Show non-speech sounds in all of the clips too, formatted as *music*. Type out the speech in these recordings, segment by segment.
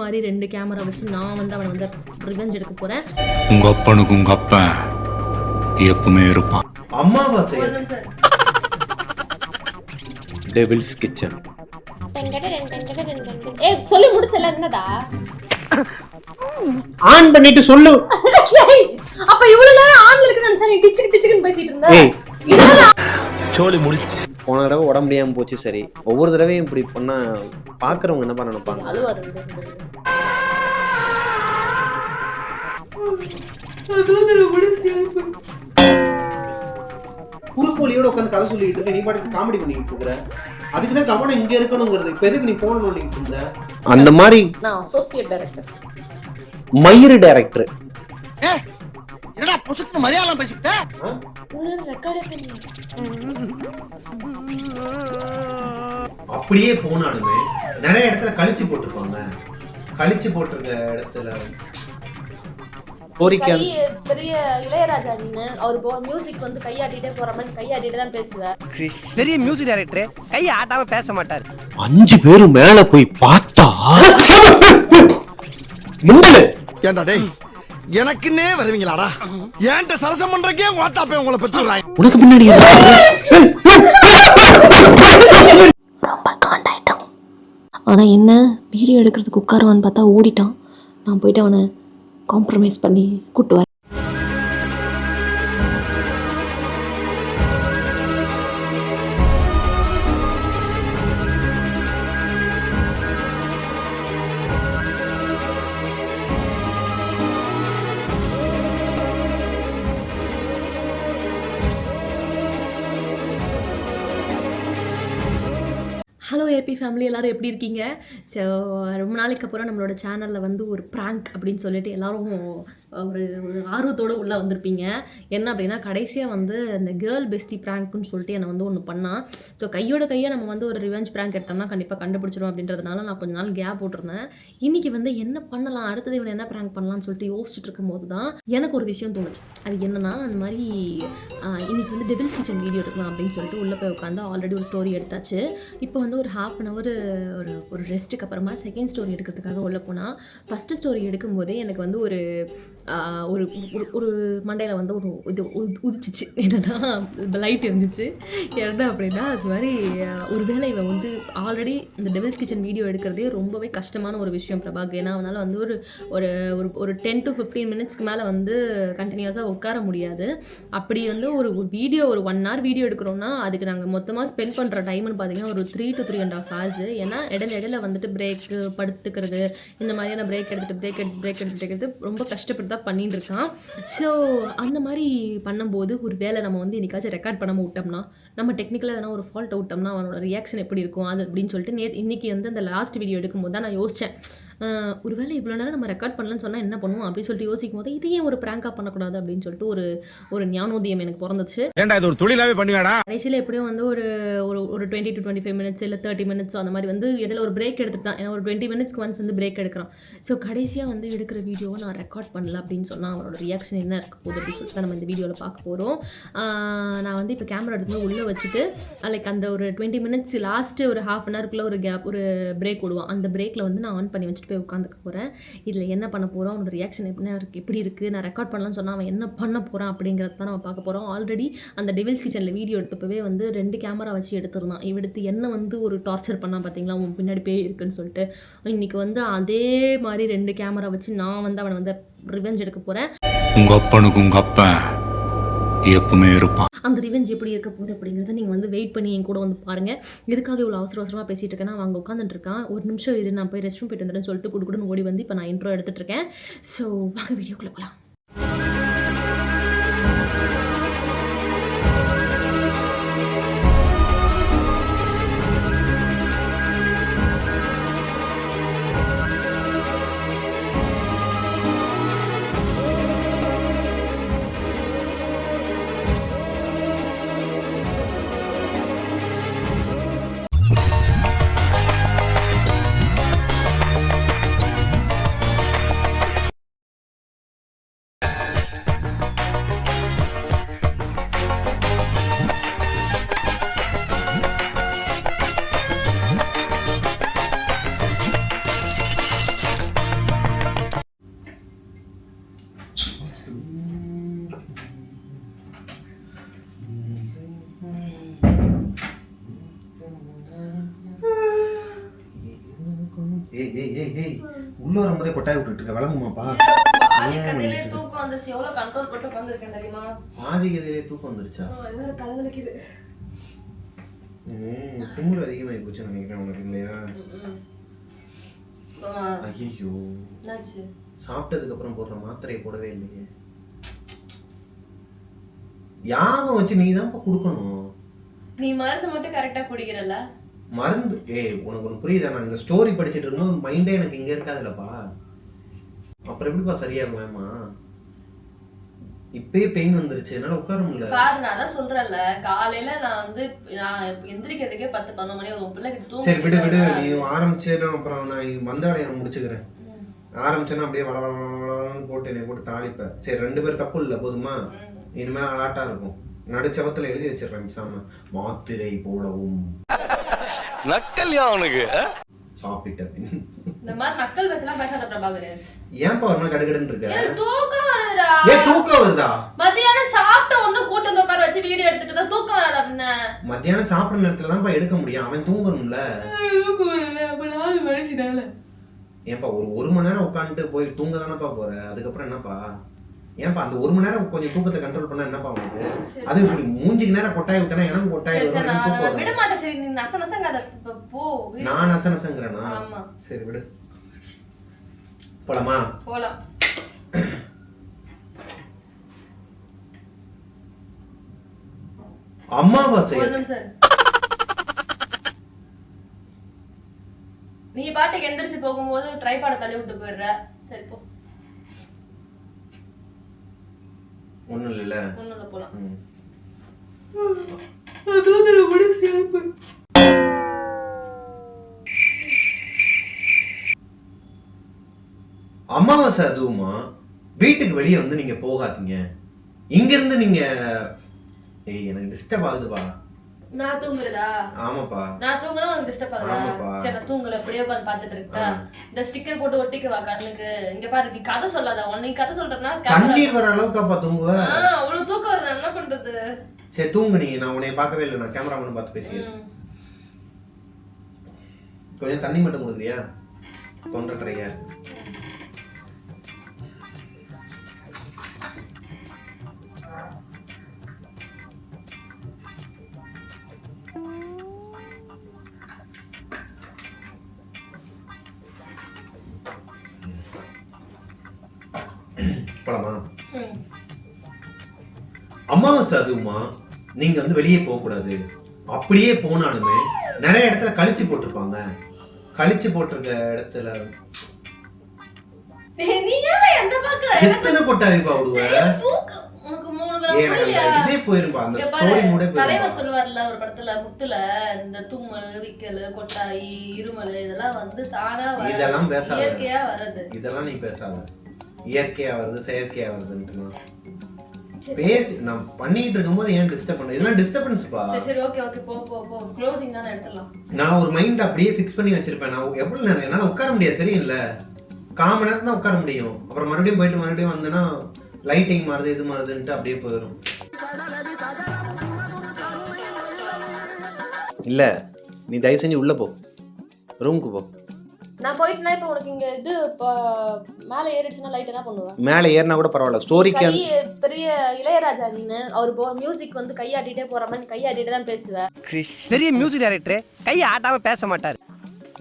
மாதிரி ரெண்டு கேமரா வச்சு நான் வந்து அவனை வந்து ரிவெஞ்ச் எடுக்க போறேன். உங்க அப்பனுக்கு உங்க அப்பன் எப்பவுமே இருப்பான். ஒரு நிமிஷம். டெவில்ஸ் கிச்சன் ஏ சொல்லி முடிச்சல என்னடா? ஆன் பண்ணிட்டு சொல்லு. அப்ப இவ்வளவு நேரம் ஆன்ல இருக்கு நினைச்சா நீ டிச்சுக்கு டிச்சுக்குன்னு பேசிட்டு இருந்த? ஏய். இதெல்லாம் போன தடவை உடம்பு முடியாம போச்சு சரி. ஒவ்வொரு தடவையும் இப்படி பண்ணா பாக்குறவங்க என்ன பண்ண நினைப்பாங்க. குறுக்கோலியோட உட்காந்து கதை சொல்லிட்டு இருக்க நீ பாட்டுக்கு காமெடி பண்ணிட்டு இருக்கிற அதுக்கு தான் கவனம் இங்க இருக்கணுங்கிறது. இப்ப எதுக்கு நீ போன நோண்டிட்டு இருந்த? அந்த மாதிரி நான் அசோசியேட் டைரக்டர் மயிறு டைரக்டர் என்னடா புசுக்கு மலையாளம் பேசிக்கிட்ட? ரெக்கார்டே பண்ணி. அப்படியே போனாலுமே நிறைய இடத்துல கழிச்சு போட்டிருப்பாங்க. கழிச்சு போட்டிருக்க இடத்துல. பெரிய இளையராஜா அவர் போ மியூசிக் வந்து கையாட்டிட்டே போற மாதிரி கையாட்டிட்டு தான் பேசுவேன் பெரிய மியூசிக் டைரக்டர் கையை ஆட்டாம பேச மாட்டார். அஞ்சு பேரும் மேல போய் பார்த்தா? *laughs* முங்கலு ஏண்டா டேய்? எனக்குன்னே வருவீங்களாடா? ஏன்ட்ட சரசம் பண்றக்கே ஓட்டாப்பே உங்களை பெற்றுறாங்க உனக்கு பின்னாடி ரொம்ப காண்டாயிட்டான். ஆனால் என்ன வீடியோ எடுக்கிறதுக்கு உட்காருவான்னு பார்த்தா ஓடிட்டான். நான் போயிட்டு அவனை காம்ப்ரமைஸ் பண்ணி கூட்டு வரேன். ஏபி ஃபேமிலி எல்லோரும் எப்படி இருக்கீங்க? ஸோ ரொம்ப நாளைக்கு அப்புறம் நம்மளோட சேனலில் வந்து ஒரு ப்ராங்க் அப்படின்னு சொல்லிட்டு எல்லாரும் ஒரு ஒரு ஆர்வத்தோடு உள்ளே வந்திருப்பீங்க. என்ன அப்படின்னா கடைசியாக வந்து இந்த கேர்ள் பெஸ்டி ப்ராங்க்னு சொல்லிட்டு என்னை வந்து ஒன்று பண்ணான் ஸோ கையோட கையை நம்ம வந்து ஒரு ரிவெஞ்ச் ப்ராங்க் எடுத்தோம்னா கண்டிப்பாக கண்டுபிடிச்சிரும் அப்படின்றதுனால நான் கொஞ்ச நாள் கேப் போட்டிருந்தேன். இன்றைக்கி வந்து என்ன பண்ணலாம்? அடுத்தது இவனை என்ன ப்ராங்க் பண்ணலாம்னு சொல்லிட்டு யோசிச்சுட்டு இருக்கும்போது தான் எனக்கு ஒரு விஷயம் தோணுச்சு. அது என்னென்னா அந்த மாதிரி இன்றைக்கி வந்து டெபிள்ஸ் கிச்சன் வீடியோ எடுக்கலாம் அப்படின்னு சொல்லிட்டு உள்ளே போய் உட்காந்து ஆல்ரெடி ஒரு ஸ்டோரி எடுத்தாச்சு. இப்போ வந்து ஒரு ஹாஃப் அன் ஹவர் ஒரு ஒரு ரெஸ்ட்டுக்கு அப்புறமா செகண்ட் ஸ்டோரி எடுக்கிறதுக்காக உள்ளே போனால் ஃபஸ்ட்டு ஸ்டோரி எடுக்கும்போதே எனக்கு வந்து ஒரு ஒரு ஒரு- ஒரு மண்டையில் வந்து ஒரு இது உ- உதிச்சிச்சு. என்னன்னா லைட் இருந்துச்சு. என்ன அப்படின்னா அது மாதிரி ஒரு வேளை இவன் வந்து ஆல்ரெடி இந்த டெவில்ஸ் கிச்சன் வீடியோ எடுக்கிறதே ரொம்பவே கஷ்டமான ஒரு விஷயம் பிரபாக் ஏன்னா அவனால் வந்து ஒரு ஒரு ஒரு ஒரு டென் டு ஃபிஃப்டீன் மினிட்ஸ்க்கு மேலே வந்து கண்டினியூஸாக உட்கார முடியாது. அப்படி வந்து ஒரு வீடியோ ஒரு ஒன் ஹவர் வீடியோ எடுக்கிறோம்னா அதுக்கு நாங்கள் மொத்தமாக ஸ்பெண்ட் பண்ணுற டைம்னு பார்த்தீங்கன்னா ஒரு three to three and half hours ஏன்னா இடையில இடையில வந்துட்டு பிரேக்கு படுத்துக்கிறது இந்த மாதிரியான பிரேக் எடுத்துட்டு பிரேக் எடுத்து பிரேக் எடுத்து எடுத்து ரொம்ப கஷ்டப்பட்டு தான் பண்ணிட்டு இருக்கான். ஸோ அந்த மாதிரி பண்ணும்போது ஒரு வேளை நம்ம வந்து என்னைக்காச்சும் ரெக்கார்ட் பண்ணாமல் விட்டோம்னா நம்ம டெக்னிக்கலாக எதனா ஒரு ஃபால்ட் விட்டோம்னா அவனோட ரியாக்ஷன் எப்படி இருக்கும் அது அப்படின்னு சொல்லிட்டு நே இன்னைக்கு வந்து அந்த லாஸ்ட் வீடியோ எடுக்கும்போது தான் நான் யோசித்தேன் ஒருவேளை இவ்வளோ நேரம் நம்ம ரெக்கார்ட் பண்ணலன்னு சொன்னால் என்ன பண்ணுவோம் அப்படின்னு சொல்லிட்டு யோசிக்கும் போது இதையே ஒரு ப்ராங்காக பண்ணக்கூடாது அப்படின்னு சொல்லிட்டு ஒரு ஒரு ஞானோதயம் எனக்கு பிறந்துச்சு. ஏன்டா இது ஒரு தொழிலாவே பண்ணுவேடா கடைசியில் எப்படியும் வந்து ஒரு ஒரு ஒரு twenty to twenty five minutes இல்லை தேர்ட்டி மினிட்ஸ் அந்த மாதிரி வந்து இடையில ஒரு பிரேக் எடுத்துட்டு தான் ஏன்னா ஒரு டுவெண்ட்டி மினிட்ஸ்க்கு ஒன்ஸ் வந்து பிரேக் எடுக்கிறான். ஸோ கடைசியாக வந்து எடுக்கிற வீடியோவை நான் ரெக்கார்ட் பண்ணல அப்படின்னு சொன்னால் அவனோட ரியாக்ஷன் என்ன இருக்க போகுது அப்படின்னு சொல்லிட்டு நம்ம இந்த வீடியோவில் பார்க்க போகிறோம் நான் வந்து இப்போ கேமரா எடுத்து உள்ளே வச்சுட்டு லைக் அந்த ஒரு டுவெண்ட்டி மினிட்ஸ் லாஸ்ட்டு ஒரு ஹாஃப் அன் ஹவருக்குள்ள ஒரு கேப் ஒரு பிரேக் விடுவான். அந்த பிரேக்கில் வந்து நான் ஆன் பண்ணி வச்சுட்டு போய் உட்காந்துக்க போகிறேன் இதில் என்ன பண்ண போகிறோம் அவனோட ரியாக்ஷன் எப்படி இருக்குது எப்படி இருக்குது நான் ரெக்கார்ட் பண்ணலாம்னு சொன்னால் அவன் என்ன பண்ண போகிறான் அப்படிங்கிறத தான் நம்ம பார்க்க போகிறோம் ஆல்ரெடி அந்த டெவில்ஸ் கிச்சனில் வீடியோ எடுத்தப்பவே வந்து ரெண்டு கேமரா வச்சு எடுத்திருந்தான். எடுத்து என்ன வந்து ஒரு டார்ச்சர் பண்ணால் பார்த்தீங்களா உன் பின்னாடி பேய் இருக்குன்னு சொல்லிட்டு. இன்னைக்கு வந்து அதே மாதிரி ரெண்டு கேமரா வச்சு நான் வந்து அவனை வந்து ரிவெஞ்ச் எடுக்க போகிறேன் உங்கள் அப்பனுக்கு உங்கள் அப்பன். எப்பவுமே இருப்பான். அந்த ரிவெஞ்ச் எப்படி இருக்க போகுது அப்படிங்கிறத நீங்கள் வந்து வெயிட் பண்ணி என் கூட வந்து பாருங்கள் எதுக்காக இவ்வளோ அவசர அவசரமாக பேசிகிட்டு இருக்கேன்னா அவங்க உட்காந்துட்டு இருக்கான். ஒரு நிமிஷம் இரு நான் போய் ரெஸ்ட் ரூம் போயிட்டு வந்துடுறேன்னு சொல்லிட்டு குடுக்குடுன்னு ஓடி வந்து இப்போ நான் இன்ட்ரோ எடுத்துட்டு இருக்கேன். ஸோ வாங்க வீடியோக்குள்ளே போகலாம் வந்துருச்சா திமிரு அதிகமாகி போச்சு நினைக்கிறேன் உனக்கு இல்லையா ஐயோ சாப்பிட்டதுக்கு அப்புறம் போடுற மாத்திரையை போடவே இல்லையே. யாகம் வச்சு நீ தான்ப்பா கொடுக்கணும். நீ மருந்து மட்டும் கரெக்டா குடிக்கிறல்ல? மருந்து ஏய் உனக்கு ஒன்று புரியுதா? நான் இந்த ஸ்டோரி படிச்சுட்டு இருக்கும்போது மைண்டே எனக்கு இங்கே இருக்காதுல்லப்பா. அப்புறம் எப்படிப்பா சரியாகும் வேமா? இப்பயே பெயின் வந்துருச்சு. என்னால் உட்கார முடியல. பாரு நான் அதான் சொல்றேன்ல காலையில நான் வந்து நான் எந்திரிக்கிறதுக்கே பத்து பதினொரு மணி உன் பிள்ளை கிட்ட சரி விடு விடு. நீ ஆரம்பிச்சேன்னா அப்புறம் நான் வந்த வேலையை நான் முடிச்சுக்கிறேன். ஆரம்பிச்சேன்னா அப்படியே வள வள வள வளன்னு போட்டு என்னை போட்டு தாளிப்பேன். சரி ரெண்டு பேரும் தப்பு இல்லை போதுமா? இனிமேல் அலாட்டா இருக்கும். நடுச்சவத்துல எழுதி வச்சிடுறேன் சாம மாத்திரை போடவும். நக்கல்யா அவனுக்கு சாப்பிட்ட பின் இந்த மாதிரி நக்கல் வச்செல்லாம் பேசாத பிரபாகர் ஏன்பா ஒரு நாள் கடுகடுன்னு இருக்க? தூக்கம் வருதுடா. ஏன் தூக்கம் வருதா? மத்தியானம் சாப்பிட்ட ஒண்ணு கூட்டு வந்து உட்கார வச்சு வீடியோ எடுத்துட்டு இருந்தா தூக்கம் வராது அப்படின்னு மத்தியானம் சாப்பிடுற நேரத்துல தான்ப்பா எடுக்க முடியும். அவன் தூங்கணும்ல தூக்கம் வரல. அப்ப நாலு மனுஷனால ஏன்பா ஒரு ஒரு மணி நேரம் உட்காந்துட்டு போய் தூங்க தானப்பா போற? அதுக்கப்புறம் என்னப்பா? ஏன்பா அந்த ஒரு மணி நேரம் கொஞ்சம் தூக்கத்தை கண்ட்ரோல் பண்ணா என்னப்பா உனக்கு? அது இப்படி மூஞ்சிக்கு நேரம் கொட்டாய் விட்டனா எனக்கு கொட்டாய் வரும் விட மாட்டேன் சரி நீ நச நசங்காத போ. நான் நச நசங்கிறேனா? சரி விடு. போலாமா? போலாம். இரு. நீ பாட்டுக்கு எந்திரிச்சு போகும்போது ட்ரைபாட தள்ளி விட்டு போயிடுற. சரி போ. ஒண்ணும் இல்லைல்ல ஒண்ணும் இல்ல போலாம் ம். அமாவாசை அதுவுமா? வீட்டுக்கு வெளியே வந்து நீங்க போகாதீங்க. இங்க இருந்து நீங்க ஏய் எனக்கு டிஸ்டர்ப் ஆகுதுப்பா. நான் தூங்குறதா? ஆமாப்பா. நான் தூங்குனா உனக்கு டிஸ்டர்ப் ஆகுதா. சரி நான் தூங்கல. அப்படியே உட்காந்து பாத்துட்டு இருக்கா. இந்த ஸ்டிக்கர் போட்டு ஒட்டிக்கவா கண்ணுக்கு. இங்க பாரு நீ கதை சொல்லாத. உன்னை நீ கதை சொல்றேன்னா கண்ணீர் வர அளவுக்காப்பா தூங்குவ? ஆ, அவ்வளவு தூக்கம் வருது நான் என்ன பண்றது? சரி தூங்கு நீ. நான் உன்னை பார்க்கவே இல்லை. நான் கேமராமேன் பார்த்து பேசிக்கிறேன். கொஞ்சம் தண்ணி மட்டும் கொடுக்குறியா? தொண்டை ட்ரையா அமாவாசை அதுவுமா நீங்க வந்து வெளியே போக கூடாது அப்படியே போனாலுமே நிறைய இடத்துல கழிச்சு போட்டிருப்பாங்க. கழிச்சு போட்டிருக்க இடத்துல எத்தனை அந்த புரியலையா இதே போயிருப்பா அந்த ஸ்டோரி பாரு, மூடே தலைவர் போயிருப்பா சொல்லுவார்ல ஒரு படத்துல முத்துல இந்த தும்மல் விக்கல் கொட்டாய் இருமல் இதெல்லாம் வந்து தானா இதெல்லாம் பேசாத. இயற்கையா வர்றது. இதெல்லாம் நீ பேசாத. இயற்கையா வருது செயற்கையா வருதுன்ட்டு பேசி நான் பண்ணிட்டு இருக்கும்போது ஏன் டிஸ்டர்ப் பண்ண? இதெல்லாம் டிஸ்டர்பன்ஸ்ப்பா சரி சரி ஓகே ஓகே போ போ போ. க்ளோசிங் தானே எடுத்துடலாம். நான் ஒரு மைண்ட் அப்படியே ஃபிக்ஸ் பண்ணி வச்சிருப்பேன். நான் எவ்வளவு நேரம்? என்னால உட்கார முடியாது தெரியும்ல? கால் மணி நேரம் தான் உட்கார முடியும். அப்புறம் மறுபடியும் போயிட்டு மறுபடியும் வந்தேன்னா லைட்டிங் மாறுது இது மாறுதுன்ட்டு அப்படியே போயிடும் இல்ல நீ தயவு செஞ்சு உள்ள போ. ரூமுக்கு போ. நான் போயிட்டுனா இப்போ உனக்கு இங்க இது இப்போ மேலே ஏறிடுச்சுன்னா லைட் என்ன பண்ணுவேன் மேலே ஏறினா கூட பரவாயில்ல. ஸ்டோரிக்கு கை பெரிய இளையராஜா நீனு அவர் போ மியூசிக் வந்து கையாட்டிட்டே போற மாதிரி கையாட்டிட்டே தான் பேசுவேன் பெரிய மியூசிக் டைரக்டர் கையை ஆட்டாம பேச மாட்டாரு.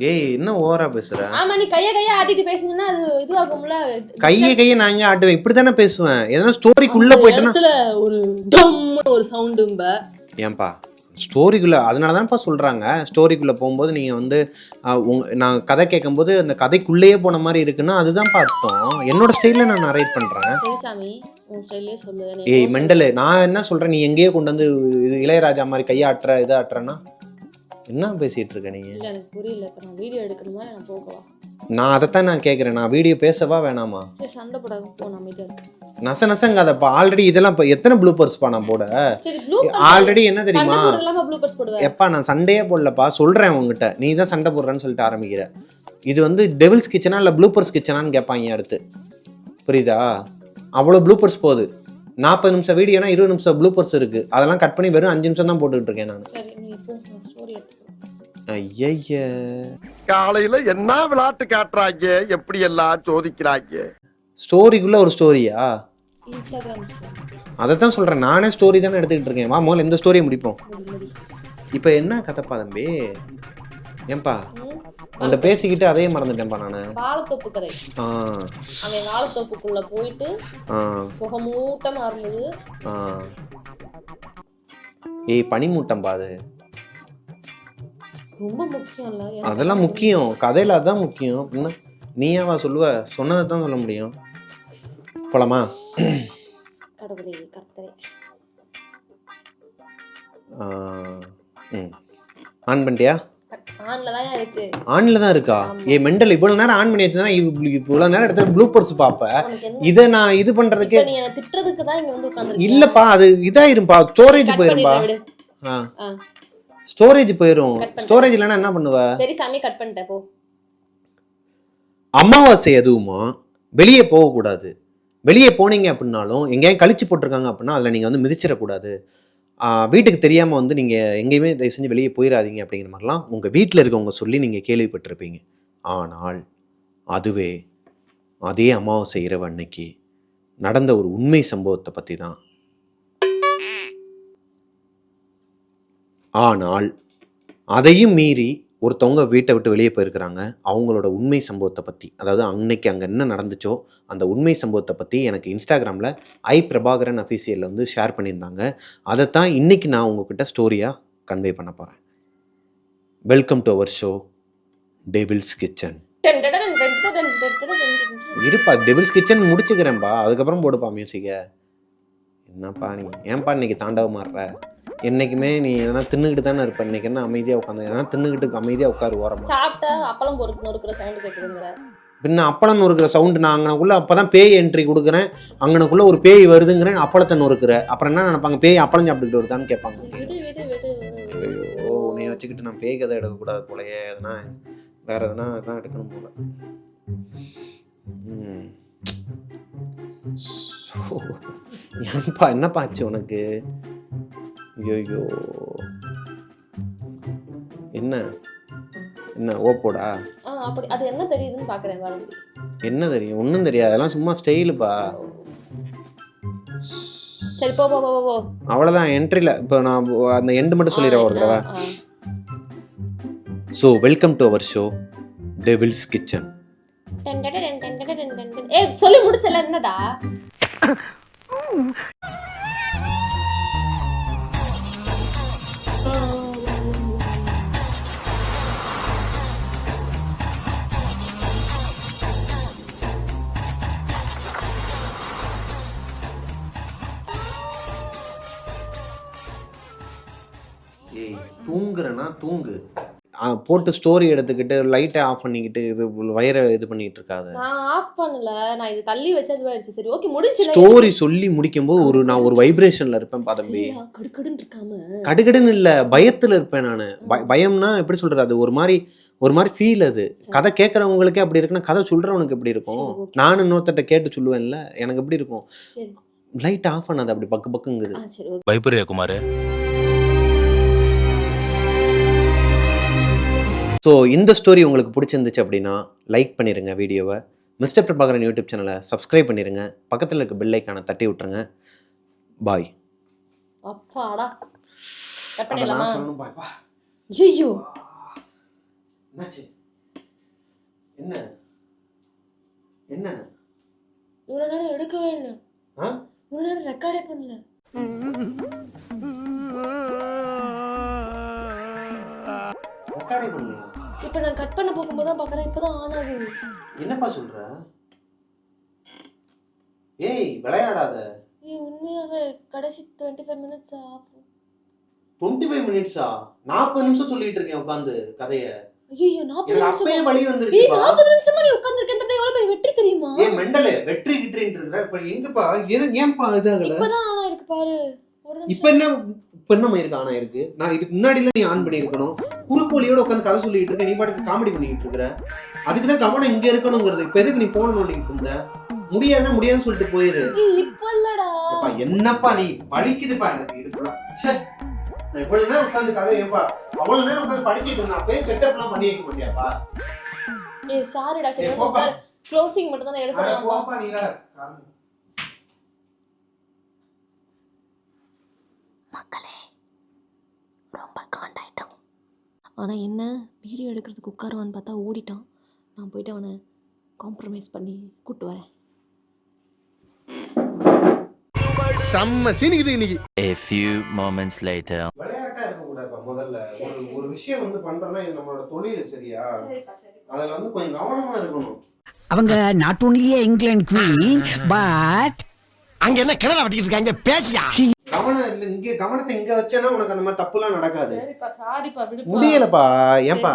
ஏய் என்ன ஓவரா பேசுற? ஆமா நீ கைய கைய ஆட்டிட்டு பேசுனீங்கன்னா அது இதுவாகும்ல. கையை கையை நான் இங்கே ஆட்டுவேன்? இப்படி தானே பேசுவேன்? எதனா ஸ்டோரிக்குள்ள இடத்துல ஒரு டம்னு ஒரு சவுண்டும்ப ஏன்பா? ஸ்டோரிக்குள்ளே அதனால தான்ப்பா சொல்கிறாங்க ஸ்டோரிக்குள்ளே போகும்போது நீங்கள் வந்து உங்க நான் கதை கேட்கும்போது அந்த கதைக்குள்ளேயே போன மாதிரி இருக்குன்னா அதுதான்ப்பா அர்த்தம். என்னோட ஸ்டைலில் நான் நரேட் பண்ணுறேன் ஏய் மெண்டலு நான் என்ன சொல்கிறேன் நீ எங்கேயோ கொண்டு வந்து இது இளையராஜா மாதிரி கையாட்டுற இதை ஆட்டுறேன்னா என்ன பேசிகிட்டு இருக்க நீங்கள் இல்ல எனக்கு புரியல. இப்ப நான் வீடியோ எடுக்கணுமா? நான் போகவா? நான் அதைத்தான் நான் கேட்குறேன். நான் வீடியோ பேசவா வேணாமா? சரி சண்டை போட போ நான் அமைதியா இருக்கேன். நச நசங்காதப்பா ஆல்ரெடி இதெல்லாம் இப்போ எத்தனை ப்ளூப்பர்ஸ்ப்பா நான் போட? சரி ப்ளூ ஆல்ரெடி என்ன தெரியுமா? சண்டை போடுறதுலாம் ப்ளூ போடுவேன் எப்பா நான் சண்டையே போடலப்பா. சொல்றேன் உங்ககிட்ட நீ தான் சண்டை போடுறேன்னு சொல்லிட்டு ஆரம்பிக்கிற. இது வந்து டெவில்ஸ் கிச்சனா இல்லை ப்ளூப்பர்ஸ் கிச்சனான்னு கேட்பாங்க அடுத்து. புரியுதா? அவ்வளோ ப்ளூப்பர்ஸ் போகுது. நாற்பது நிமிஷம் வீடியோனா இருபது நிமிஷம் ப்ளூப்பர்ஸ் இருக்கு. அதெல்லாம் கட் பண்ணி வெறும் அஞ்சு நிமிஷம் தான் போட்டுக்கிட்டு இருக்கேன் நான். சரி நீ போ ஐய காலையில என்ன விளையாட்டு காட்டுறாங்க? எப்படி எல்லாம் சோதிக்கிறாங்க? ஸ்டோரிக்குள்ள ஒரு ஸ்டோரியா? இன்ஸ்டாகிராம் அதை தான் சொல்றேன். நானே ஸ்டோரி தானே எடுத்துக்கிட்டு இருக்கேன். வா முதல்ல இந்த ஸ்டோரியை முடிப்போம். இப்போ என்ன கதைப்பா தம்பி? ஏன்பா? உன்கிட்ட பேசிக்கிட்டு அதே மறந்துட்டேன்ப்பா நான். வாழைத்தோப்பு கதை ஆ. அவன் வாழைத்தோப்புக்குள்ள போயிட்டு புகை மூட்டமா இருந்தது. ஆ. ஏய் பனிமூட்டம் பாது ரொம்ப முக்கியம் இல்ல அதெல்லாம் முக்கியம். கதையில அதான் முக்கியம். அப்படின்னா நீயாவா சொல்லுவ? சொன்னதை தான் சொல்ல முடியும். போலாமா? கடவுளே கர்த்தரே. ஆன் பண்ணிட்டியா? ஆன்ல தான் இருக்கு. ஏ மெண்டல் இவ்வளவு நேரம் ஆன் பண்ணி இவ்வளவு நேரம் எடுத்து ப்ளூபர்ஸ் பாப்ப இதை நான் இது பண்றதுக்கு இல்லப்பா அது இதாயிரும்பா. ஸ்டோரேஜ் போயிரும்பா. ஸ்டோரேஜ் பண்ணிட்டேன். ஸ்டோரேஜ் இல்லைன்னா என்ன பண்ணுவ? சரி சாமி கட் பண்ணிட்டேன் போ. அமாவாசை எதுவுமா? வெளியே போகக்கூடாது. வெளியே போனீங்க அப்படின்னாலும் எங்கேயும் கழிச்சு போட்டிருக்காங்க அப்படின்னா அதில் நீங்கள் வந்து மிதிச்சிடக்கூடாது. வீட்டுக்கு தெரியாமல் வந்து நீங்கள் எங்கேயுமே தயவு செஞ்சு வெளியே போயிடாதீங்க அப்படிங்கிற மாதிரிலாம் உங்கள் வீட்டில் இருக்கவங்க சொல்லி நீங்கள் கேள்விப்பட்டிருப்பீங்க. ஆனால் அதுவே அதே அமாவாசை இரவு அன்னைக்கு நடந்த ஒரு உண்மை சம்பவத்தை பற்றி தான் ஆனால் அதையும் மீறி ஒருத்தவங்க வீட்டை விட்டு வெளியே போயிருக்கிறாங்க. அவங்களோட உண்மை சம்பவத்தை பற்றி அதாவது அன்னைக்கு அங்கே என்ன நடந்துச்சோ அந்த உண்மை சம்பவத்தை பற்றி எனக்கு இன்ஸ்டாகிராமில் ஐ பிரபாகரன் அஃபீஷியலில் வந்து ஷேர் பண்ணியிருந்தாங்க. அதைத்தான் இன்றைக்கி நான் உங்ககிட்ட ஸ்டோரியாக கன்வே பண்ண போகிறேன் welcome to our show devil's kitchen இருப்பா டெவில்ஸ் கிச்சன் முடிச்சுக்கிறேன்பா. அதுக்கப்புறம் போடுப்பா மியூசிக்கை என்னப்பா நீ ஏன்பா இன்னைக்கு தாண்டவ மாறுற என்னைக்குமே நீ எதனா தின்னுக்கிட்டு தானே இருப்ப? இன்னைக்கு என்ன அமைதியாக உட்காந்து எதனா தின்னுக்கிட்டு அமைதியாக உட்காரு ஓரமா. சாப்பிட்டா அப்பளம் பொறுத்து நொறுக்கிற சவுண்ட் கேக்குதுங்கிற. பின்ன அப்பளம் நொறுக்கிற சவுண்டு நான் அங்கனக்குள்ள அப்போ தான் பேய் என்ட்ரி கொடுக்குறேன். அங்கனக்குள்ள ஒரு பேய் வருதுங்கிறேன் அப்பளத்தை நொறுக்குற. அப்புறம் என்ன நினைப்பாங்க? பேய் அப்பளம் சாப்பிட்டுட்டு வருதான்னு கேட்பாங்க. ஐயோ உன்னைய வச்சுக்கிட்டு நான் பேய் கதை எடுக்கக்கூடாது போலயே. எதனா வேற எதனா தான் எடுக்கணும் போல. ம். ஸோ ஏன்ப்பா என்னப்பா ஆச்சு உனக்கு? ஐயோ என்ன? என்ன ஓப்போடா? அப்படி அது என்ன தெரியுதுன்னு பார்க்குறேன் என்ன தெரியும்? ஒன்றும் தெரியாது அதெல்லாம் சும்மா ஸ்டைலுப்பா. சரி போ போ போ அவ்வளோதான் என்ட்ரியில் இப்போ நான் அந்த எண்டு மட்டும் சொல்லிடுறேன் ஒரு தடவை. So welcome to our show devil's kitchen ஏ சொல்லி முடிச்சல என்னடா? ஏய் தூங்குறனா? தூங்கு. போட்டு ஸ்டோரி எடுத்துக்கிட்டு லைட்டை ஆஃப் பண்ணிக்கிட்டு இது வயரை இது பண்ணிட்டு இருக்காத. நான் ஆஃப் பண்ணல. நான் இது தள்ளி வச்சு அதுவாயிருச்சு சரி ஓகே முடிஞ்சுல. ஸ்டோரி சொல்லி முடிக்கும்போது ஒரு நான் ஒரு வைப்ரேஷன்ல இருப்பேன் பாதம்பி. கடுகடுன்னு இருக்காம. கடுகடுன்னு இல்ல பயத்துல இருப்பேன் நான். பயம்னா எப்படி சொல்றது அது ஒரு மாதிரி ஒரு மாதிரி ஃபீல் அது. கதை கேட்கறவங்களுக்கே அப்படி இருக்குன்னா கதை சொல்றவனுக்கு எப்படி இருக்கும். நானும் இன்னொருத்தட்ட கேட்டு சொல்லுவேன்ல எனக்கு எப்படி இருக்கும்? சரி. லைட் ஆஃப் பண்ணாது அப்படி பக்கு பக்குங்குது. பயப்படுறியா குமார்? ஸோ இந்த ஸ்டோரி உங்களுக்கு பிடிச்சிருந்துச்சு அப்படின்னா லைக் பண்ணிடுங்க வீடியோவை. மிஸ்டர் பிரபாகரன் யூடியூப் சேனலை சப்ஸ்கிரைப் பண்ணிடுங்க பக்கத்தில் இருக்க பெல் ஐக்கானை தட்டி விட்டுருங்க. பாய் அப்பாடா. ஐயோ என்ன? என்ன? இவ்வளவு நேரம் எடுக்கவே இல்லை. நேரம் ரெக்கார்டே பண்ணல. ரெக்கார்டே பண்ணலையா இப்போ நான் கட் பண்ண போகும்போது தான் பார்க்குறேன். இப்போ தான் ஆன் ஆகுது. என்னப்பா சொல்ற? ஏய் விளையாடாத. ஏய் உண்மையாவே கடைசி twenty five minutes of twenty five மினிட்ஸா நாற்பது நிமிஷம் சொல்லிட்டு இருக்கேன் உட்காந்து கதைய. ஐயோ நாற்பது எனக்கு அப்பயே நிமிஷம் வழி ஏய் வந்துருச்சுப்பா நாற்பது நிமிஷமா நீ உட்காந்துருக்கேன்றது எவ்வளவு பெரிய வெற்றி தெரியுமா? ஏன் மெண்டலு வெற்றி இருக்கிற இப்ப எங்கப்பா? எது ஏன்பா இது ஆகல இப்பதான் ஆன் ஆயிருக்கு பாரு. ஒரு இப்ப நிமிஷம் என்ன இப்ப என்ன மயிருக்கு ஆனா இருக்கு. நான் இதுக்கு முன்னாடில நீ ஆன் பண்ணியிருக்கணும். குறுக்கு வழியோட உட்காந்து கதை சொல்லிட்டு இருக்க நீ பாட்டுக்கு காமெடி பண்ணிட்டு இருக்கிற அதுக்கு தான் கவனம் இங்க இருக்கணுங்கிறது. இப்ப எதுக்கு நீ போன் நோண்டிட்டு இருந்த? முடியாதுன்னா முடியாதுன்னு சொல்லிட்டு போயிரு. என்னப்பா நீ வலிக்குதுப்பா எனக்கு இருக்குல்ல ச்சே. நான் இவ்வளவு நேரம் உட்காந்து கதை ஏப்பா அவ்வளவு நேரம் உட்காந்து படிச்சிட்டு இருந்தேன். அப்பயே செட்டப்லாம் பண்ணி வைக்க மாட்டியாப்பா? ஏ சாரிடா சரி க்ளோசிங் மட்டும் தானே எடுத்துடலாம்ப்பா போப்பா நீ வேற. மக்களே ரொம்ப காண்டாயிட்டோம் ஆனால் என்ன? வீடியோ எடுக்கிறதுக்கு உட்காருவான்னு பார்த்தா ஓடிட்டான். நான் போயிட்டு அவனை காம்ப்ரமைஸ் பண்ணி கூட்டு வரேன். செம்ம சீனிக்குது இன்னைக்கு. A few moments later. விளையாட்டா இருக்கக்கூடாதுப்பா. முதல்ல ஒரு ஒரு விஷயம் வந்து பண்றோம்னா இது நம்மளோட தொழில் சரியா? அதுல வந்து கொஞ்சம் கவனமா இருக்கணும். அவங்க not only England queen but அங்க என்ன கிணறு வெட்டிக்கிட்டு இருக்காங்க? பேசியா. கவனம் இல்ல இங்க கவனத்தை இங்க வச்சேன்னா உனக்கு அந்த மாதிரி தப்புலாம் நடக்காது. சரிப்பா சாரிப்பா விடுப்பா. முடியலப்பா ஏன்பா?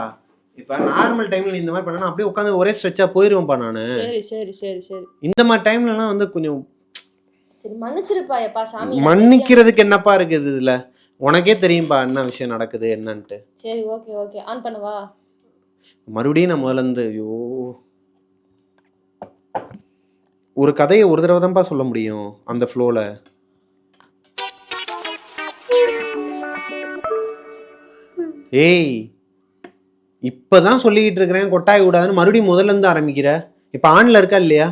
இப்ப நார்மல் டைம்ல நீ இந்த மாதிரி பண்ணா அப்படியே உட்காந்து ஒரே ஸ்ட்ரெச்சா போயிருவேன்ப்பா நானு. சரி சரி சரி சரி. இந்த மாதிரி டைம்லலாம் வந்து கொஞ்சம் சரி மன்னிச்சிருப்பா எப்பா சாமி. மன்னிக்கிறதுக்கு என்னப்பா இருக்குது இதுல? உனக்கே தெரியும்பா என்ன விஷயம் நடக்குது என்னன்ட்டு. சரி ஓகே ஓகே. ஆன் பண்ணவா? மறுபடியும் நான் முதல்ல இருந்து ஐயோ. ஒரு கதையை ஒரு தடவை தான்ப்பா சொல்ல முடியும் அந்த ஃப்ளோல ஏய் இப்பதான் சொல்லிக்கிட்டு இருக்கிறேன். கொட்டாய் விடாதுன்னு மறுபடியும் முதல்ல இருந்து ஆரம்பிக்கிற. இப்ப ஆன்ல இருக்கா இல்லையா?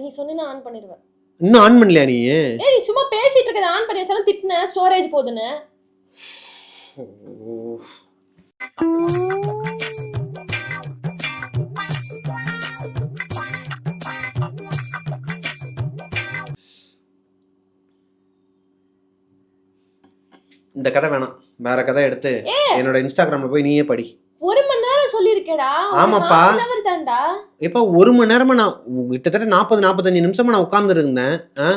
நீ சொன்னீங்கன்னா ஆன் பண்ணிடுவேன். இன்னும் ஆன் பண்ணலையா நீ? ஏய் நீ சும்மா பேசிட்டு இருக்கத ஆன் பண்ணி வச்சாலும் திட்டின ஸ்டோரேஜ் போகுதுன்னு இந்த கதை வேணாம். வேற கதை எடுத்து என்னோட இன்ஸ்டாகிராம்ல போய் நீயே படி. ஒரு மணி நேரம் சொல்லியிருக்கேடா. ஆமாப்பா. தான்டா. இப்போ ஒரு மணி நேரமா நான் கிட்டத்தட்ட நாற்பது நாற்பத்தஞ்சு நிமிஷமா நான் உட்கார்ந்து இருந்தேன். ஆ?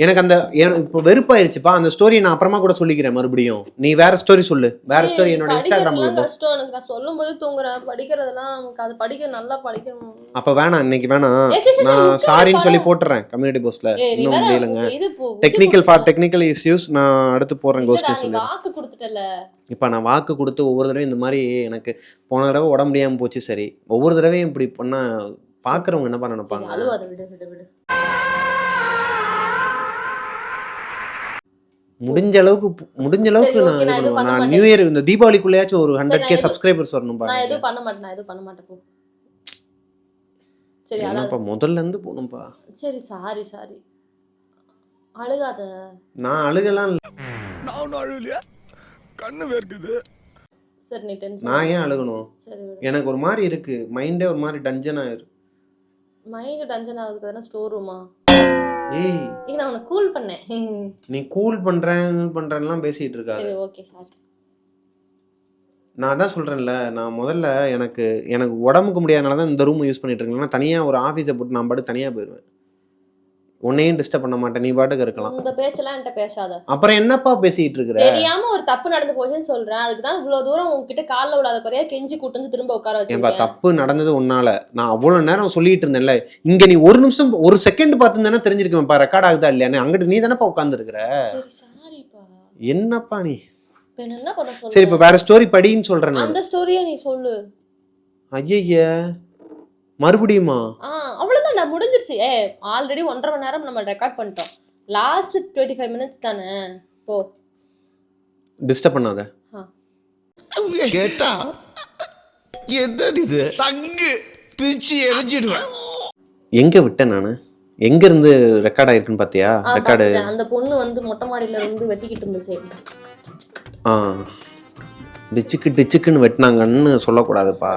எனக்கு அந்த இப்போ வெறுப்பாயிருச்சுப்பா அந்த ஸ்டோரியை நான் அப்புறமா கூட சொல்லிக்கிறேன் மறுபடியும். நீ வேற ஸ்டோரி சொல்லு. வேற ஸ்டோரி என்னோட இன்ஸ்டாகிராம்ல போ கஷ்டம். எனக்கு நான் சொல்லும் போது தூங்குறேன். படிக்கிறதெல்லாம் நமக்கு அது படிக்க நல்லா படிக்கணும். அப்ப வேணாம் இன்னைக்கு வேணாம். நான் சாரின்னு சொல்லி. போட்டுறேன் கம்யூனிட்டி போஸ்ட்ல இன்னும் முடியலங்க. Technical for. டெக்னிக்கல் இஷ்யூஸ் நான் அடுத்து போடுறேன் கோஸ்டி சொல்லி. வாக்கு கொடுத்துட்டல? இப்போ நான் வாக்கு கொடுத்து ஒவ்வொரு தடவையும் இந்த மாதிரி எனக்கு போன தடவை உடம்பு முடியாம போச்சு சரி. ஒவ்வொரு தடவையும் இப்படி பண்ணா பாக்குறவங்க என்னப்பா சரி நினைப்பாங்க? முடிஞ்ச அளவுக்கு முடிஞ்ச அளவுக்கு நான் இது நான் பண்ணுவேன். நியூ இயர் இந்த தீபாவளிக்குள்ளேயாச்சும் ஒரு ஹண்ட்ரட் கே சப்ஸ்கிரைபர்ஸ் வரணும் நான் பாருங்க எதுவும் பண்ண மாட்டேன் நான் எதுவும் பண்ண மாட்டேன் போ. சரி அழாத. என்னப்பா முதல்ல இருந்து போகணும்ப்பா சரி சாரி சாரி அழுகாத. நான் அழுகலாம் இல்ல. நான் அழுவலையா கண்ணு வேர்க்குது. சரி நீ டென்ஷன் நான் ஏன் அழுகணும்? சரி விடு. எனக்கு ஒரு மாதிரி இருக்கு. மைண்டே ஒரு மாதிரி டஞ்சன் ஆயிரு மைண்ட் டென்ஷன் ஆகுதுக்கு தானே ஸ்டோர் ரூமா ஏய். நான் உன்னை கூல் பண்ணேன். *laughs* நீ கூல் பண்றேன் கூல் பண்றேன்லாம் பேசிட்டு இருக்காரு சரி ஓகே சாரி நான் தான் சொல்றேன்ல நான் முதல்ல எனக்கு எனக்கு உடம்புக்கு முடியாதனால தான் இந்த ரூம் யூஸ் பண்ணிட்டு இருக்கேன். தனியா ஒரு ஆஃபீஸை போட்டு நான் பாட்டு தனியா போயிடுவேன் உன்னையும் டிஸ்டர்ப் பண்ண மாட்டேன் நீ பாட்டுக்கு இருக்கலாம். இந்த பேச்செல்லாம் என்கிட்ட பேசாத. அப்புறம் என்னப்பா பேசிட்டு இருக்கிற? தெரியாம ஒரு தப்பு நடந்து போச்சுன்னு சொல்றேன். அதுக்கு தான் இவ்வளவு தூரம் உன்கிட்ட கால்ல விழாத குறையா கெஞ்சி கூட்டு வந்து திரும்ப உட்கார வச்சிருக்கேன். தப்பு நடந்தது உன்னால. நான் அவ்வளவு நேரம் சொல்லிட்டு இருந்தேன்ல. இங்க நீ ஒரு நிமிஷம் ஒரு செகண்ட் பார்த்துருந்தேன்னா தெரிஞ்சிருக்கேன்ப்பா ரெக்கார்ட் ஆகுதா இல்லையா? அங்கிட்டு நீ தானப்பா உட்கார்ந்து இருக்கிற சரி சாரிப்பா என்னப்பா நீ? சரி இப்ப வேற ஸ்டோரி படின்னு சொல்றேன் அந்த ஸ்டோரியை நீ சொல்லு. ஐயய்ய மறுபடியுமா? ஆ அவ்வளவுதான்டா முடிஞ்சிருச்சு. ஏ ஆல்ரெடி ஒன்றரை மணி நேரம் நம்ம ரெக்கார்ட் பண்ணிட்டோம். லாஸ்ட் டுவெண்ட்டி ஃபைவ் மினிட்ஸ் தானே. போ. டிஸ்டர்ப் பண்ணாத. கேட்டா? எது இது? சங்கு. பிச்சு எரிஞ்சிடுவேன். எங்க விட்டேன் நானு? எங்க இருந்து ரெக்கார்ட் ஆயிருக்குன்னு பாத்தியா? ரெக்கார்டு. அந்த பொண்ணு வந்து மொட்டை மாடியில இருந்து வெட்டிக்கிட்டு இருந்துச்சு. ஆ. டிச்சுக்கு டிச்சுக்குன்னு வெட்டினாங்கன்னு சொல்லக்கூடாதுப்பா.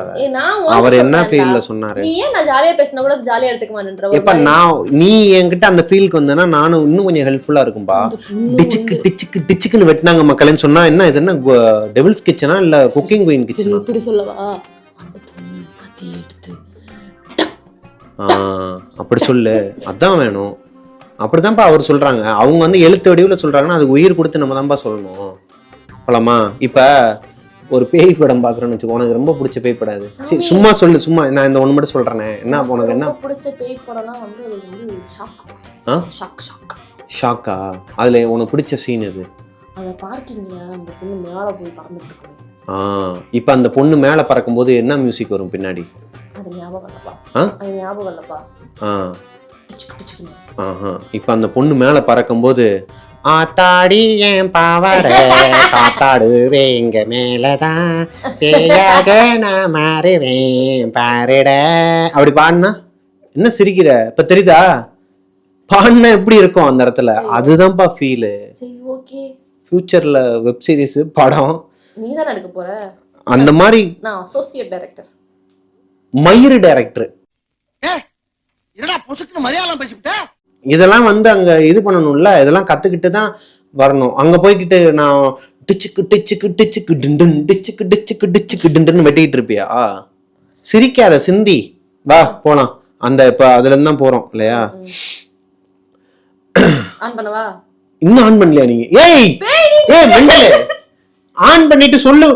அவர் என்ன. ஃபீல்ல சொன்னாரு? நீ ஏன் நான் ஜாலியா பேசினா கூட ஜாலியா எடுத்துக்க மாட்டேன்ற. நான் நீ என்கிட்ட அந்த ஃபீலுக்கு வந்தேன்னா நானும் இன்னும் கொஞ்சம் ஹெல்ப்ஃபுல்லா இருக்கும்பா. டிச்சுக்கு டிச்சுக்கு டிச்சுக்குன்னு வெட்டினாங்க மக்களேன்னு சொன்னா என்ன இது என்ன டெவில்ஸ் கிச்சனா இல்ல குக்கிங் குயின் கிச்சனா எப்படி சொல்லவா? அப்படி சொல்லு. அதான் வேணும். அப்படிதான்ப்பா அவர் சொல்றாங்க. அவங்க வந்து எழுத்து வடிவுல சொல்றாங்கன்னா அதுக்கு உயிர் கொடுத்து நம்ம தான்ப்பா சொல்லணும். போலாமா? இப்ப ஒரு பேய் படம் பாக்குறேன்னு வச்சுக்கோ உனக்கு ரொம்ப பிடிச்ச பேய் படம் அது. சரி. சும்மா சொல்லு சும்மா. நான் இந்த ஒண்ணு மட்டும் சொல்றேனே. என்ன உனக்கு என்ன? பிடிச்ச பேய் படம்லாம் வந்து அது வந்து ஷாக். ஆ? Shock shock. ஷாக்கா? அதுல உனக்கு பிடிச்ச சீன் இது அந்த பார்க்கிங்ல அந்த பொண்ணு மேல போய் பறந்துட்டு ஆ. இப்ப அந்த பொண்ணு மேல பறக்கும்போது என்ன மியூசிக் வரும் பின்னாடி? அது ஞாபகம் இல்லப்பா. ஆ? அது ஞாபகம் இல்லப்பா. ஆ. இப்போ அந்த பொண்ணு மேலே பறக்கும்போது ஆத்தாடி என் பாவாட காத்தாடுவே எங்க மேலதான் பேயாக நான் மாறுவேன் பாருட. அப்படி பாடினா? என்ன சிரிக்கிற? இப்ப தெரியுதா? பாடினா எப்படி இருக்கும் அந்த இடத்துல? அதுதான்ப்பா ஃபீலு சரி ஓகே. ஃபியூச்சர்ல வெப் சீரிஸ் படம். நீ தான் எடுக்க போற? அந்த மாதிரி நான் அசோசியேட் டைரக்டர் மயிறு டைரக்டர் என்னடா பொசுக்குன்னு மலையாளம் பேசிவிட்ட? இதெல்லாம் வந்து அங்க இது பண்ணணும்ல? இதெல்லாம் கத்துக்கிட்டு தான் வரணும். அங்க போய்கிட்டு நான் டிச்சுக்கு டிச்சுக்கு டிச்சுக்கு டிண்டுன் டிச்சுக்கு டிச்சுக்கு டிச்சுக்கு டிண்டுன்னு வெட்டிட்டு இருப்பியா? சிரிக்காத சிந்தி. வா போலாம். அந்த இப்ப அதுல இருந்து தான் போறோம் இல்லையா? ஆன் பண்ணவா? இன்னும் ஆன் பண்ணலையா நீங்க? ஏய்! ஏய் மெண்டலே. ஆன் பண்ணிட்டு சொல்லு.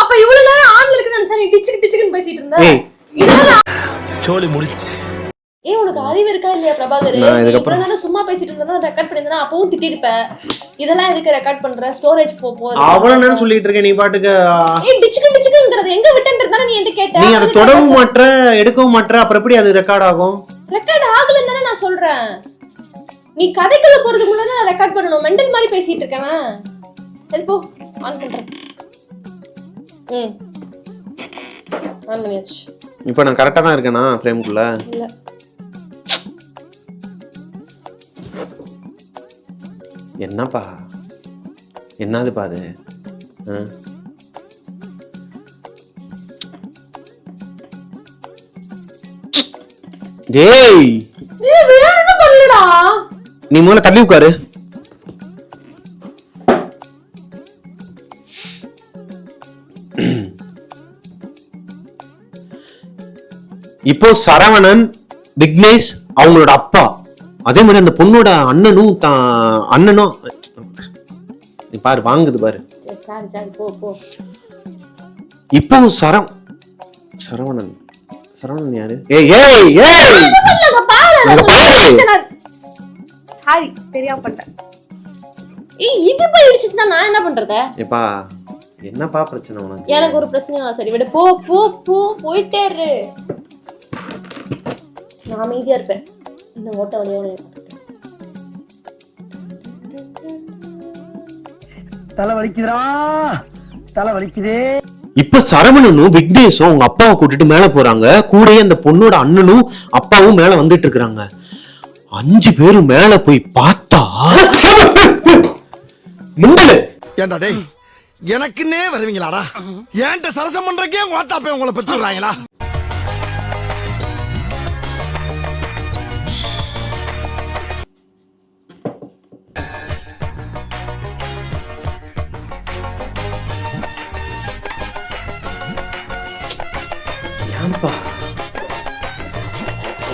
அப்ப இவ்வளவு நேரம் ஆன்ல இருக்குன்னு நினைச்சா நீ டிச்சுக்கு டிச்சுக்குன்னு பேசிட்டு இருந்த? சோலி முடிச்சு உனக்கு அறிவு இருக்கா இல்லையா பிரபாகர்? இவ்வளவு நேரம் சும்மா பேசிட்டு இருந்தா ரெக்கார்ட் பண்ணிருந்தா அப்பவும் திட்டிருப்ப இதெல்லாம் எதுக்கு ரெக்கார்ட் பண்ற? ஸ்டோரேஜ் போ போகுது. அவ்வளவு நேரம் சொல்லிட்டு இருக்கேன் நீ பாட்டுக்கு ஏய் டிச்சுக்கு டிச்சுக்குங்கிறது எங்க விட்டுன்றது தானே நீ என்கிட்ட கேட்ட? நீ அதை தொடவும் மாற்ற எடுக்கவும் மாற்ற அப்புறம் எப்படி அது ரெக்கார்ட் ஆகும்? ரெக்கார்ட் ஆகலன்னு தானே நான் சொல்றேன். நீ கதைக்குள்ள போறதுக்கு முன்னாடி நான் ரெக்கார்ட் பண்ணணும். மெண்டல் மாதிரி பேசிட்டு இருக்கவன் சரி போ. ஆன் பண்றேன். ம். ஆன் பண்ணியாச்சு. இப்போ நான் கரெக்டா தான் இருக்கேனா ஃப்ரேம்குள்ள இல்ல. என்னப்பா? என்னதுப்பா அது? டேய்! நீ முதல்ல தள்ளி உட்காரு. இப்போ சரவணன் விக்னேஷ் அவங்களோட அப்பா. அதே மாதிரி அந்த பொண்ணோட அண்ணனும் தான் அண்ணனும் நீ பாரு வாங்குது பாரு. சரி சரி சரி போ போ. இப்போ சரம் சரவணன். சரவணன் யாரு? ஏய் ஏய் ஏய்! இல்லங்க பாரு சாரி தெரியாம பண்ணிட்டேன் ஏய் இது போய் இடிச்சிச்சுன்னா நான் என்ன பண்றது? ஏப்பா என்னப்பா பிரச்சனை உனக்கு? எனக்கு ஒரு பிரச்சனையும் இல்லை சரி விடு. போ போ போ போயிட்டே இரு. நான் அமைதியா இருப்பேன். இந்த ஓட்ட வழியோட தலை வலிக்குதுடா தலை வலிக்குதே இப்ப சரவணனும் விக்னேஷும் அவங்க அப்பாவை கூட்டிட்டு மேல போறாங்க. கூடயே அந்த பொண்ணோட அண்ணனும் அப்பாவும் மேல வந்துட்டு இருக்காங்க அஞ்சு பேரும் மேல போய் பார்த்தா முண்டலு ஏண்டா டேய் எனக்குன்னே வருவீங்களாடா? ஏன்ட்ட சரசம் பண்றக்கே ஓட்டாப்பே உங்களை பெற்றுறாங்களா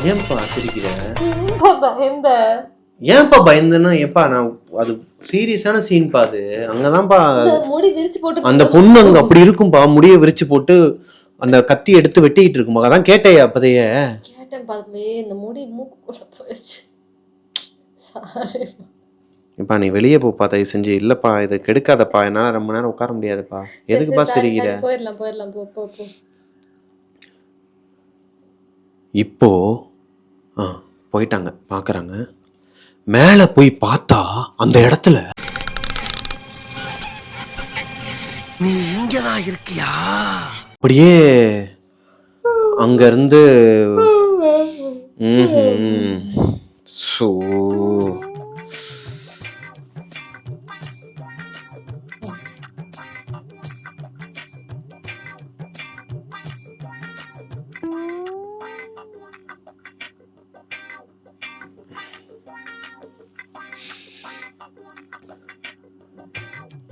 ஏன்பா சிரிக்கிற? பயந்த? ஏன்பா பயந்தேன்னா ஏப்பா நான் அது சீரியஸான சீன் பாது அங்கதான்ப்பா முடி விரிச்சு போட்டு அந்த பொண்ணு அங்க அப்படி இருக்கும்பா முடிய விரிச்சு போட்டு அந்த கத்தி எடுத்து வெட்டிக்கிட்டு இருக்கும்பா அதான் கேட்டேயா அப்பதைய. கேட்டேன் பாருமே இந்த முடி மூக்குக்குள்ள போயிடுச்சு இப்பா நீ வெளியே போப்பா தயவு செஞ்சு. இல்லப்பா இதை கெடுக்காதப்பா. என்னால ரொம்ப நேரம் உட்கார முடியாதுப்பா. எதுக்குப்பா சிரிக்கிற? போயிடலாம் போயிடலாம் போ போ. இப்போ ஆ போயிட்டாங்க பார்க்கறாங்க மேலே போய் பார்த்தா அந்த இடத்துல நீ இங்கதான் இருக்கியா? அப்படியே அங்க இருந்து ம்ஹும்.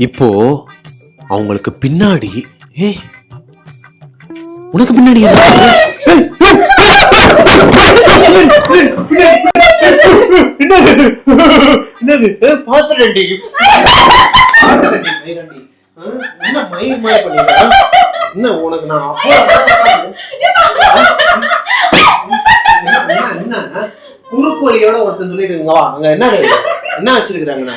இப்போ அவங்களுக்கு பின்னாடி ஏய் உனக்கு பின்னாடி என்னது? என்ன மயிர் மாதிரி என்ன உனக்கு நான் அப்போ என்ன, குறுக்கு வழியோட ஒருத்தன் சொல்லிட்டு இங்க அங்க என்ன என்ன வச்சிருக்காங்கன்னா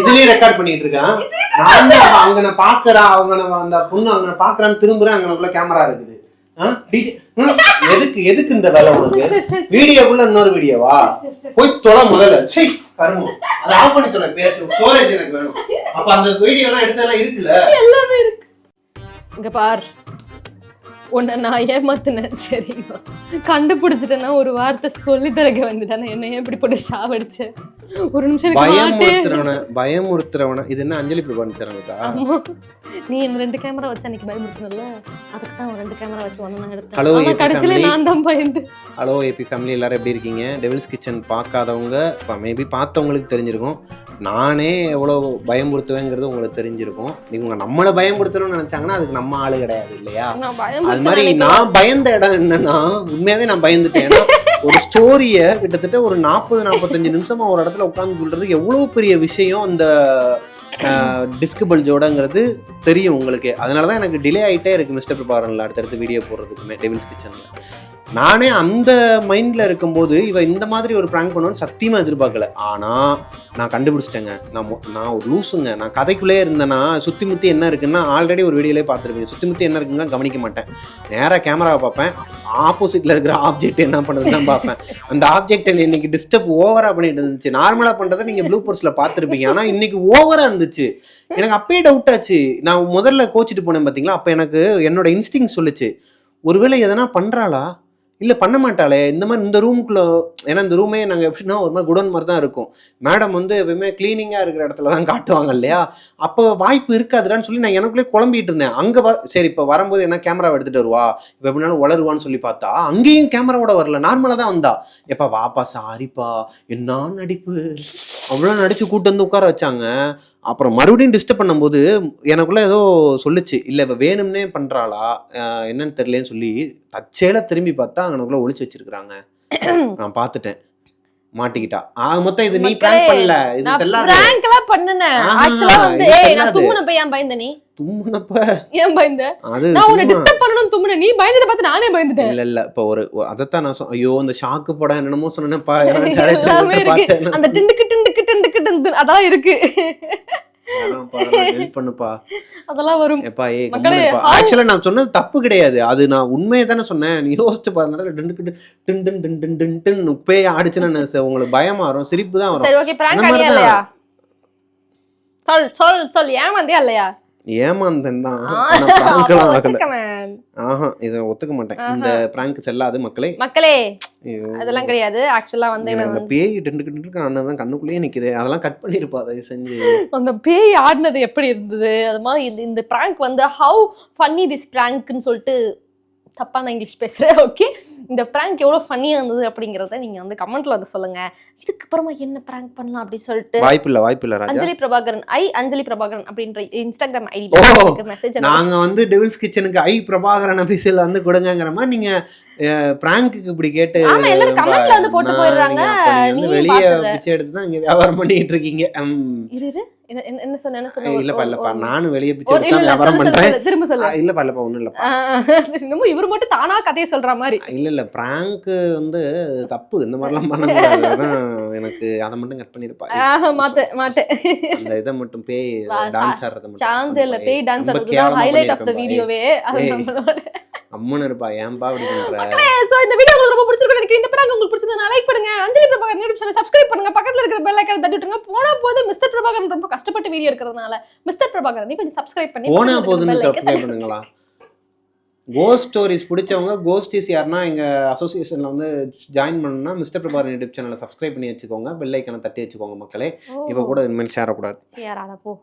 இதுலயே ரெக்கார்ட் பண்ணிட்டு இருக்கான் நான் தான். அங்க நான் பாக்குறா அவங்க அந்த பொண்ணு அங்க நான் பாக்குறான்னு திரும்புறேன் அங்க கேமரா இருக்குது எதுக்கு எதுக்கு இந்த வேலை உனக்கு? வீடியோக்குள்ள இன்னொரு வீடியோவா போய் தொலை முதல்ல. சரி கருமம். அதை ஆஃப் பண்ணி சொல்ல பேச்சு. ஸ்டோரேஜ் எனக்கு வேணும். அப்ப அந்த வீடியோ எல்லாம் எடுத்ததெல்லாம் இருக்குல்ல? எல்லாமே இருக்கு. இங்க பார். உன்னை நான் ஏமாத்தினேன். சரிங்களா கண்டுபிடிச்சிட்டேன்னா ஒரு வார்த்தை சொல்லி தரக்க வந்துட்டானே என்ன இப்படி போட்டு சாவடிச்ச? ஒரு நிமிஷம் பயமுறுத்துறவன பயமுறுத்துறவன இது என்ன அஞ்சலி பிரபா நினைச்சாருக்கா ஆமா. நீ இந்த ரெண்டு கேமரா வச்சு அன்னைக்கு பயமுறுத்தினல அதுக்கு தான் ரெண்டு கேமரா வச்சு ஒன்னு நான் எடுத்தேன். கடைசியில family? நான் தான் பயந்து. ஹலோ ஏபி ஃபேமிலி எல்லாரும் எப்படி இருக்கீங்க? டெவில்ஸ் கிச்சன் பார்க்காதவங்க மேபி பார்த்தவங்களுக்கு தெரிஞ்சிருக்கும். நானே எவ்வளோ பயமுறுத்துவேங்கிறது உங்களுக்கு தெரிஞ்சிருக்கும். இவங்க நம்மளை பயமுறுத்தணும்னு நினைச்சாங்கன்னா அதுக்கு நம்ம ஆளு கிடையாது இல்லையா? அது மாதிரி நான் பயந்த இடம் என்னன்னா உண்மையாவே நான் பயந்துட்டேன். ஒரு ஸ்டோரிய கிட்டத்தட்ட ஒரு நாற்பது நாற்பத்தஞ்சு நிமிஷமா ஒரு இடத்துல உட்காந்து சொல்றது எவ்வளவு பெரிய விஷயம் அந்த டிஸ்க் பல்ஜோடங்கிறது தெரியும் உங்களுக்கு. அதனால தான் எனக்கு டிலே ஆகிட்டே இருக்கு மிஸ்டர் பிரபாரன்ல அடுத்தடுத்து வீடியோ போடுறதுக்குமே டெவில்ஸ் கிச்சன்ல நானே அந்த மைண்டில் இருக்கும்போது இவன் இந்த மாதிரி ஒரு ப்ராங்க் பண்ணுவோன்னு சத்தியமாக எதிர்பார்க்கல. ஆனால் நான் கண்டுபிடிச்சிட்டேங்க. நான் மொ- நான் ஒரு லூசுங்க. நான் கதைக்குள்ளே இருந்தேன்னா சுற்றி முற்றி என்ன இருக்குன்னா ஆல்ரெடி ஒரு வீடியோலே பார்த்துருப்பேன். சுற்றி முற்றி என்ன இருக்குன்னு தான் கவனிக்க மாட்டேன். நேராக கேமராவை பார்ப்பேன். ஆப்போசிட்டில் இருக்கிற ஆப்ஜெக்ட் என்ன பண்ணுதுன்னு தான் பார்ப்பேன். அந்த ஆப்ஜெக்ட் இன்னைக்கு டிஸ்டர்ப் ஓவராக பண்ணிட்டு இருந்துச்சு. நார்மலாக பண்ணுறதை நீங்கள் ப்ளூ போர்ஸில் பார்த்துருப்பீங்க. ஆனால் இன்னைக்கு ஓவராக இருந்துச்சு. எனக்கு அப்பயே டவுட் ஆச்சு. நான் முதல்ல கோச்சிட்டு போனேன் பார்த்தீங்களா அப்போ எனக்கு என்னோட இன்ஸ்டிங் சொல்லுச்சு. ஒருவேளை எதனா பண்ணுறாளா இல்லை பண்ண மாட்டாளே. இந்த மாதிரி இந்த ரூமுக்குள்ள ஏன்னா இந்த ரூமே நாங்கள் எப்படின்னா ஒரு மாதிரி குடோன் மாதிரி தான் இருக்கும். மேடம் வந்து எப்பவுமே க்ளீனிங்காக இருக்கிற இடத்துல தான் காட்டுவாங்க இல்லையா? அப்போ வாய்ப்பு இருக்காதுடான்னு சொல்லி நான் எனக்குள்ளே குழம்பிட்டு இருந்தேன். அங்கே வ சரி இப்போ வரும்போது என்ன கேமராவை எடுத்துட்டு வருவா? இப்போ எப்படினாலும் வளருவான்னு சொல்லி பார்த்தா அங்கேயும் கேமராவோட வரல. நார்மலாக தான் வந்தா. எப்பா வாப்பா சாரிப்பா என்ன நடிப்பு? அவ்வளோ நடிச்சு கூட்டு வந்து உட்கார வச்சாங்க. அப்புறம் மறுபடியும் டிஸ்டர்ப் பண்ணும்போது எனக்குள்ள ஏதோ சொல்லுச்சு இல்லை இவ வேணும்னே பண்றாளா? அஹ் என்னன்னு தெரியலன்னு சொல்லி தச்சேல திரும்பி பார்த்தா அங்கனக்குள்ள ஒளிச்சு வச்சிருக்காங்க *clears throat* நான் பார்த்துட்டேன். மாட்டிக்கிட்டா. ஆக மொத்தம் இது நீ பிளான் பண்ணல. இது செல்லாது. ஆக்சுவலா வந்து ஏய் நான். தும்முனப்ப ஏன் பயந்த நீ? தும்முனப்ப. ஏன் பயந்த? அது நான் உன்னை சும்மா- டிஸ்டர்ப் பண்ணணும்னு தும்முன நீ பயந்ததை பார்த்து நானே பயந்துட்டேன். இல்ல இல்ல. இப்போ ஒரு அதைத்தான் நான் ஐயோ அந்த ஷாக்கு படம் சொன்னேன்ப்பா. *laughs* எல்லாமே இருக்கு. அந்த டிண்டுக்கு டிண்டுக்கு டிண்டுக்கு டிண்டு அதெல்லாம் இருக்கு. ஹெல்ப் பண்ணுப்பா. அதெல்லாம் வரும். எப்பா ஏ மக்களே, how- ஆக்சுவலா நான் சொன்னது தப்பு கிடையாது. அது நான் உண்மையை தானே சொன்னேன். நீ யோசிச்சு பாருங்க டிண்டுக்கு டின் டின் டின் டின் டின் ஆடிச்சுன்னா உங்களுக்கு பயமா வரும் சிரிப்பு தான் வரும். சரி ஓகே பிராங்க் இல்லையா? சொல் சொல் சொல். ஏமாந்தியா இல்லையா? ஏமாந்தேன் தான். ஆஹா இதை ஒத்துக்க மாட்டேன். இந்த பிராங்க் செல்லாது மக்களே. மக்களே. அதெல்லாம் கிடையாது. ஆக்சுவலா வந்து அந்த பேய் டிண்டுக்கு டிண்டுக்கு அண்ணன் கண்ணுக்குள்ளேயே நிக்குது. அதெல்லாம் கட் பண்ணிருப்பா தயவு செஞ்சு. அந்த பேய் ஆடினது எப்படி இருந்தது? அது மாதிரி இந்த இந்த prank வந்து ஹவு ஃபன்னி திஸ் ப்ராங்க்னு சொல்லிட்டு தப்பா நான் இங்கிலீஷ் பேசுறேன். ஓகே இந்த prank எவ்வளோ ஃபன்னியாக இருந்தது அப்படிங்கிறத நீங்க வந்து கமெண்ட்ல வந்து சொல்லுங்க. இதுக்கப்புறமா என்ன prank பண்ணலாம் அப்படின்னு சொல்லிட்டு வாய்ப்பு இல்ல வாய்ப்பு இல்ல அஞ்சலி பிரபாகரன் ஐ அஞ்சலி பிரபாகரன் அப்படின்ற இன்ஸ்டாகிராம் ஐடி மெசேஜ் நாங்க வந்து டெவில்ஸ் கிச்சனுக்கு ஐ பிரபாகரன் அபிஷியல் வந்து கொடுங்கங்கிற மாதிரி நீங்க பிராங்க்கு இப்படி கேட்டு வெளிய. பிச்சை எடுத்து தான் இங்க வியாபாரம் பண்ணிட்டு இருக்கீங்க. ம். இரு இரு. என்ன என்ன- என்ன சொன்ன என்ன சொன்ன? இல்லப்பா இல்லப்பா ஒரு- நானும் வெளிய பிச்சை எடுத்து இல்ல தான் இல்ல வியாபாரம் பண்றேன். திரும்ப சொல்லு. ஆ, இல்லப்பா இல்லப்பா ஒண்ணும் இல்லப்பா. இன்னமும் இவர் மட்டும் தானா கதையை சொல்ற மாதிரி. இல்ல இல்ல பிராங்க் வந்து தப்பு. இந்த மாதிரிலாம் பண்ணக்கூடாது. அதான் எனக்கு அதை மட்டும் கட் பண்ணிருப்பா. மாத்த மாட்டேன் அந்த இதை மட்டும் பேய் டான்ஸ் ஆடுறத மட்டும் சான்ஸ் இல்ல பேய். டான்ஸ் ஆடுறது ஹைலைட் ஆஃப் த. வீடியோவே அது அம்மன் இருப்பா ஏன்பா அப்படி பண்ற? சோ இந்த வீடியோ உங்களுக்கு ரொம்ப பிடிச்சிருக்கு நினைக்கிறேன். இந்த prank உங்களுக்கு பிடிச்சதுன்னா லைக் பண்ணுங்க. Anjali Prabhakar YouTube channel subscribe பண்ணுங்க. பக்கத்துல இருக்கிற பெல் ஐக்கான தட்டி விட்டுருங்க. போனா போது மிஸ்டர் பிரபாகரன் ரொம்ப கஷ்டப்பட்டு வீடியோ எடுக்கிறதுனால மிஸ்டர் பிரபாகரன் கொஞ்சம் சப்ஸ்கிரைப் பண்ணி போனா போதுன்னு சப்ஸ்கிரைப் பண்ணுங்களா? கோஸ்ட் ஸ்டோரிஸ் பிடிச்சவங்க கோஸ்டிஸ் யாருன்னா எங்க அசோசியேஷன்ல வந்து ஜாயின் பண்ணணும்னா மிஸ்டர் பிரபாரன் யூடியூப் சேனலை சப்ஸ்கிரைப் பண்ணி வச்சுக்கோங்க. பெல் ஐக்கானை தட்டி வச்சுக்கோங்க மக்களே. இப்போ கூட இனிமேல் சேரக்கூடாது சரி, யாராவது போ.